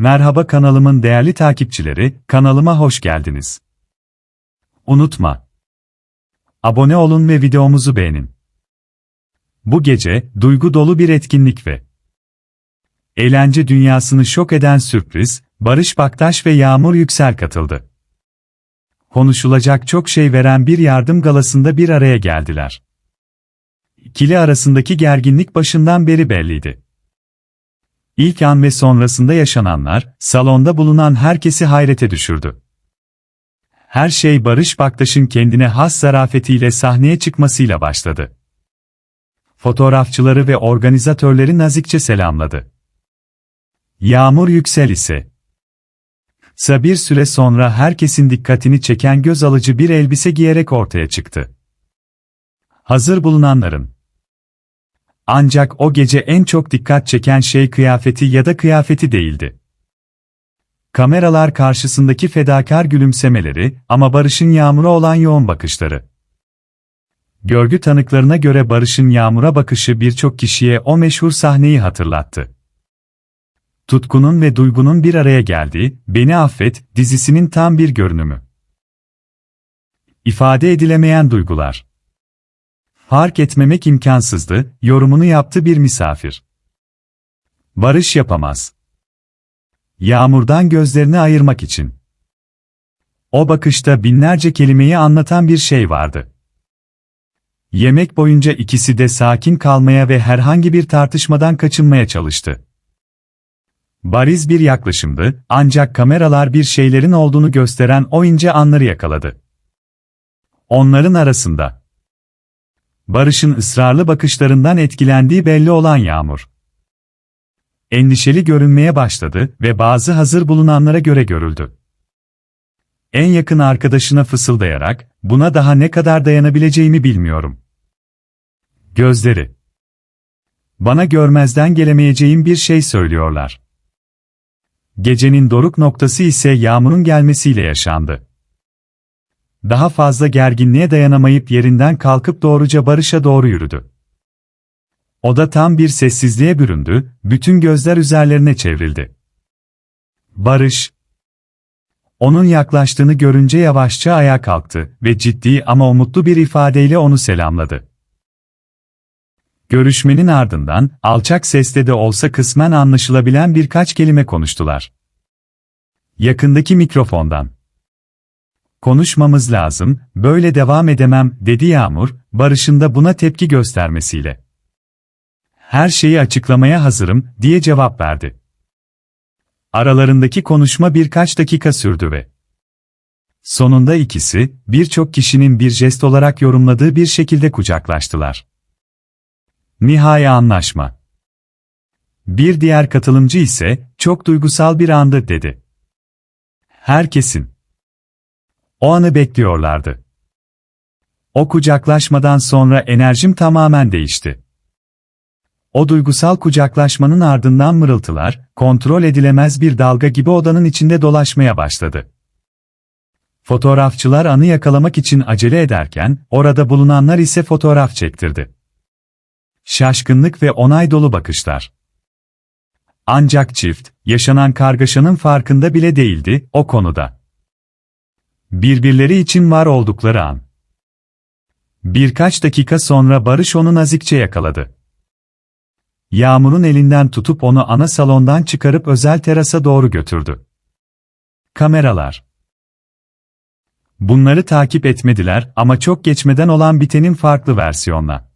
Merhaba kanalımın değerli takipçileri, kanalıma hoş geldiniz. Unutma. Abone olun ve videomuzu beğenin. Bu gece, duygu dolu bir etkinlik ve eğlence dünyasını şok eden sürpriz, Barış Baktaş ve Yağmur Yüksel katıldı. Konuşulacak çok şey veren bir yardım galasında bir araya geldiler. İkili arasındaki gerginlik başından beri belliydi. İlk an ve sonrasında yaşananlar, salonda bulunan herkesi hayrete düşürdü. Her şey Barış Baktaş'ın kendine has zarafetiyle sahneye çıkmasıyla başladı. Fotoğrafçıları ve organizatörleri nazikçe selamladı. Yağmur Yüksel ise Kısa bir süre sonra herkesin dikkatini çeken göz alıcı bir elbise giyerek ortaya çıktı. Hazır bulunanların ancak o gece en çok dikkat çeken şey kıyafeti ya da kıyafeti değildi. Kameralar karşısındaki fedakar gülümsemeleri ama Barış'ın Yağmur'a olan yoğun bakışları. Görgü tanıklarına göre Barış'ın Yağmur'a bakışı birçok kişiye o meşhur sahneyi hatırlattı. Tutkunun ve duygunun bir araya geldiği Beni Affet dizisinin tam bir görünümü. İfade edilemeyen duygular. Fark etmemek imkansızdı, yorumunu yaptı bir misafir. Barış yapamaz. Yağmurdan gözlerini ayırmak için. O bakışta binlerce kelimeyi anlatan bir şey vardı. Yemek boyunca ikisi de sakin kalmaya ve herhangi bir tartışmadan kaçınmaya çalıştı. Bariz bir yaklaşımdı, ancak kameralar bir şeylerin olduğunu gösteren o ince anları yakaladı. Onların arasında Barış'ın ısrarlı bakışlarından etkilendiği belli olan Yağmur. Endişeli görünmeye başladı ve bazı hazır bulunanlara göre görüldü. En yakın arkadaşına fısıldayarak, buna daha ne kadar dayanabileceğimi bilmiyorum. Gözleri. Bana görmezden gelemeyeceğim bir şey söylüyorlar. Gecenin doruk noktası ise yağmurun gelmesiyle yaşandı. Daha fazla gerginliğe dayanamayıp yerinden kalkıp doğruca Barış'a doğru yürüdü. O da tam bir sessizliğe büründü, bütün gözler üzerlerine çevrildi. Barış, onun yaklaştığını görünce yavaşça ayağa kalktı ve ciddi ama umutlu bir ifadeyle onu selamladı. Görüşmenin ardından, alçak sesle de olsa kısmen anlaşılabilen birkaç kelime konuştular. Yakındaki mikrofondan. Konuşmamız lazım, böyle devam edemem, dedi Yağmur, Barış'ın da buna tepki göstermesiyle. Her şeyi açıklamaya hazırım, diye cevap verdi. Aralarındaki konuşma birkaç dakika sürdü ve sonunda ikisi, birçok kişinin bir jest olarak yorumladığı bir şekilde kucaklaştılar. Nihai anlaşma. Bir diğer katılımcı ise, çok duygusal bir andı dedi. Herkesin. O anı bekliyorlardı. O kucaklaşmadan sonra enerjim tamamen değişti. O duygusal kucaklaşmanın ardından mırıltılar, kontrol edilemez bir dalga gibi odanın içinde dolaşmaya başladı. Fotoğrafçılar anı yakalamak için acele ederken, orada bulunanlar ise fotoğraf çektirdi. Şaşkınlık ve onay dolu bakışlar. Ancak çift, yaşanan kargaşanın farkında bile değildi o konuda. Birbirleri için var oldukları an. Birkaç dakika sonra Barış onu nazikçe yakaladı. Yağmur'un elinden tutup onu ana salondan çıkarıp özel terasa doğru götürdü. Kameralar. Bunları takip etmediler ama çok geçmeden olan bitenin farklı versiyonla.